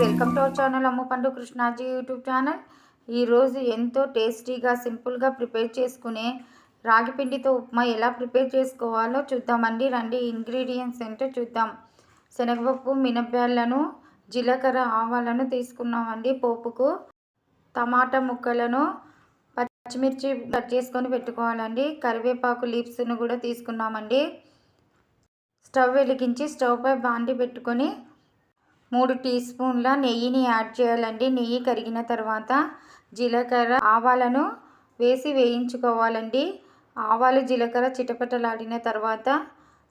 Welcome to our channel అమ్మ పండు Krishnaji YouTube channel. ఈరోజు ఎంతో టేస్టీగా సింపుల్గా ప్రిపేర్ చేసుకునే రాగి పిండితో ఉప్మా ఎలా ప్రిపేర్ చేసుకోవాలో చూద్దామండి. రండి ఇంగ్రీడియంట్స్ ఏంటో చూద్దాం. శనగపప్పు మినప్పాలను జీలకర్ర ఆవాలను తీసుకున్నామండి పోపుకు. టమాటా ముక్కలను పచ్చిమిర్చి కట్ చేసుకొని పెట్టుకోవాలండి. కరివేపాకు లీవ్స్ను కూడా తీసుకున్నామండి. స్టవ్ వెలిగించి స్టవ్ పై బాండి పెట్టుకొని మూడు టీ స్పూన్ల నెయ్యిని యాడ్ చేయాలండి. నెయ్యి కరిగిన తర్వాత జీలకర్ర ఆవాలను వేసి వేయించుకోవాలండి. ఆవాలు జీలకర్ర చిటపటలాడిన తర్వాత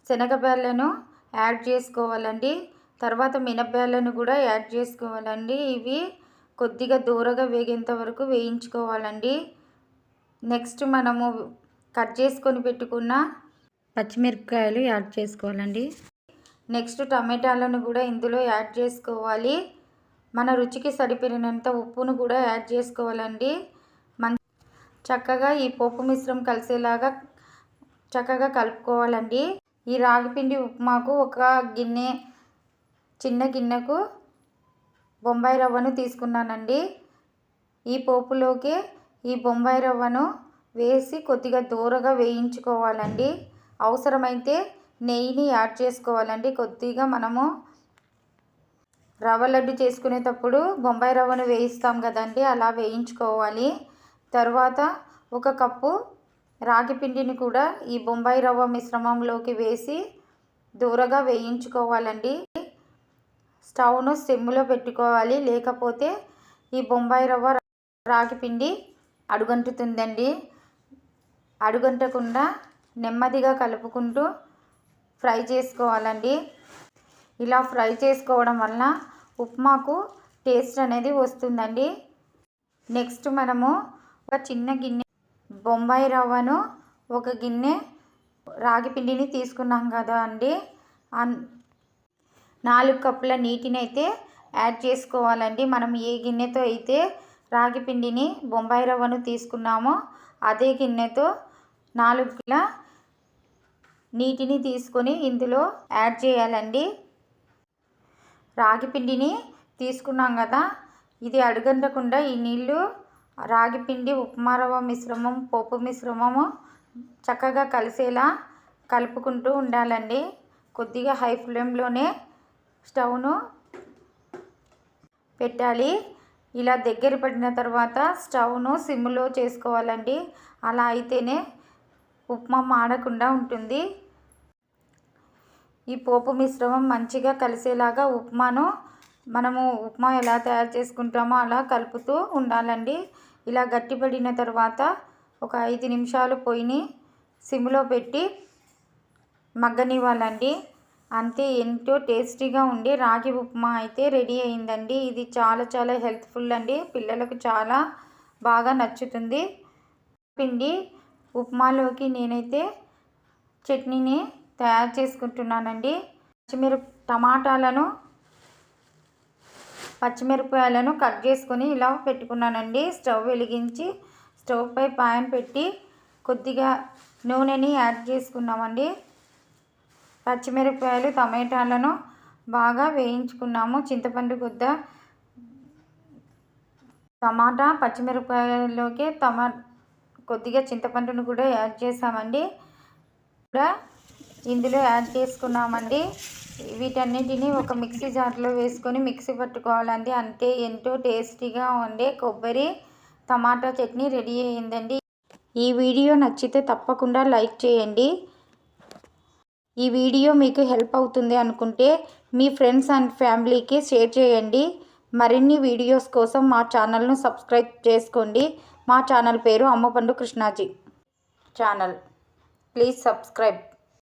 శనగబ్యాళ్ళను యాడ్ చేసుకోవాలండి. తర్వాత మినప్పాలను కూడా యాడ్ చేసుకోవాలండి. ఇవి కొద్దిగా దూరగా వేగేంత వరకు వేయించుకోవాలండి. నెక్స్ట్ మనము కట్ చేసుకొని పెట్టుకున్న పచ్చిమిరపకాయలు యాడ్ చేసుకోవాలండి. నెక్స్ట్ టమాటాలను కూడా ఇందులో యాడ్ చేసుకోవాలి. మన రుచికి సరిపడినంత ఉప్పును కూడా యాడ్ చేసుకోవాలండి. మం చక్కగా ఈ పోపు మిశ్రం కలిసేలాగా చక్కగా కలుపుకోవాలండి. ఈ రాగిపిండి ఉప్మాకు ఒక గిన్నె చిన్న గిన్నెకు బొంబాయి రవ్వను తీసుకున్నానండి. ఈ పోపులోకి ఈ బొంబాయి రవ్వను వేసి కొద్దిగా దూరగా వేయించుకోవాలండి. అవసరమైతే నెయ్యిని యాడ్ చేసుకోవాలండి. కొద్దిగా మనము రవ్వ లడ్డు చేసుకునేటప్పుడు బొంబాయి రవ్వను వేయిస్తాం కదండి అలా వేయించుకోవాలి. తర్వాత ఒక కప్పు రాగి పిండిని కూడా ఈ బొంబాయి రవ్వ మిశ్రమంలోకి వేసి దూరగా వేయించుకోవాలండి. స్టవ్ను సిమ్లో పెట్టుకోవాలి లేకపోతే ఈ బొంబాయి రవ్వ రాగి పిండి అడుగంటుతుందండి. అడుగంటకుండా నెమ్మదిగా కలుపుకుంటూ ఫ్రై చేసుకోవాలండి. ఇలా ఫ్రై చేసుకోవడం వలన ఉప్మాకు టేస్ట్ అనేది వస్తుందండి. నెక్స్ట్ మనము ఒక చిన్న గిన్నె బొంబాయి రవ్వను ఒక గిన్నె రాగి పిండిని తీసుకున్నాం కదా అండి. నాలుగు కప్పుల నీటిని అయితే యాడ్ చేసుకోవాలండి. మనం ఏ గిన్నెతో అయితే రాగి పిండిని బొంబాయి రవ్వను తీసుకున్నామో అదే గిన్నెతో నాలుగు నీటిని తీసుకొని ఇందులో యాడ్ చేయాలండి. రాగి పిండిని తీసుకున్నాం కదా ఇది అడుగంటకుండా ఈ నీళ్ళు రాగి పిండి ఉప్మా రవ్వ మిశ్రమం పోపు మిశ్రమము చక్కగా కలిసేలా కలుపుకుంటూ ఉండాలండి. కొద్దిగా హై ఫ్లేమ్లోనే స్టవ్ను పెట్టాలి. ఇలా దగ్గర పడిన తర్వాత స్టవ్ను సిమ్లో చేసుకోవాలండి. అలా అయితేనే ఉప్మా మాడకుండా ఉంటుంది. ఈ పోపు మిశ్రమం మంచిగా కలిసేలాగా ఉప్మాను మనము ఉప్మా ఎలా తయారు చేసుకుంటామో అలా కలుపుతూ ఉండాలండి. ఇలా గట్టిపడిన తర్వాత ఒక ఐదు నిమిషాలు పొయ్యిని సిమ్లో పెట్టి మగ్గనివ్వాలండి. అంతే ఎంతో టేస్టీగా ఉండి రాగి ఉప్మా అయితే రెడీ అయిందండి. ఇది చాలా చాలా హెల్త్ఫుల్ అండి. పిల్లలకు చాలా బాగా నచ్చుతుంది. పిండి ఉప్మాలోకి నేనైతే చట్నీని తయారు చేసుకుంటున్నానండి. పచ్చిమిరప టమాటాలను పచ్చిమిరపకాయలను కట్ చేసుకొని ఇలా పెట్టుకున్నానండి. స్టవ్ వెలిగించి స్టవ్ పై పాన్ పెట్టి కొద్దిగా నూనెని యాడ్ చేసుకున్నామండి. పచ్చిమిరపకాయలు టమాటాలను బాగా వేయించుకున్నాము. చింతపండు కొద్ద టమాటా పచ్చిమిరపకాయలోకి టమా కొద్దిగా చింతపండును కూడా యాడ్ చేసామండి. కూడా ఇందులో యాడ్ చేసుకున్నామండి. వీటన్నిటిని ఒక మిక్సీ జార్లో వేసుకొని మిక్సీ పట్టుకోవాలండి. అంటే ఎంతో టేస్టీగా ఉండే కొబ్బరి టమాటా చట్నీ రెడీ అయ్యిందండి ఈ వీడియో నచ్చితే తప్పకుండా లైక్ చేయండి. ఈ వీడియో మీకు హెల్ప్ అవుతుంది అనుకుంటే మీ ఫ్రెండ్స్ అండ్ ఫ్యామిలీకి షేర్ చేయండి. మరిన్ని వీడియోస్ కోసం మా ఛానల్ను సబ్స్క్రైబ్ చేసుకోండి. మా ఛానల్ పేరు Ammapandu Krishnaji channel. Please subscribe.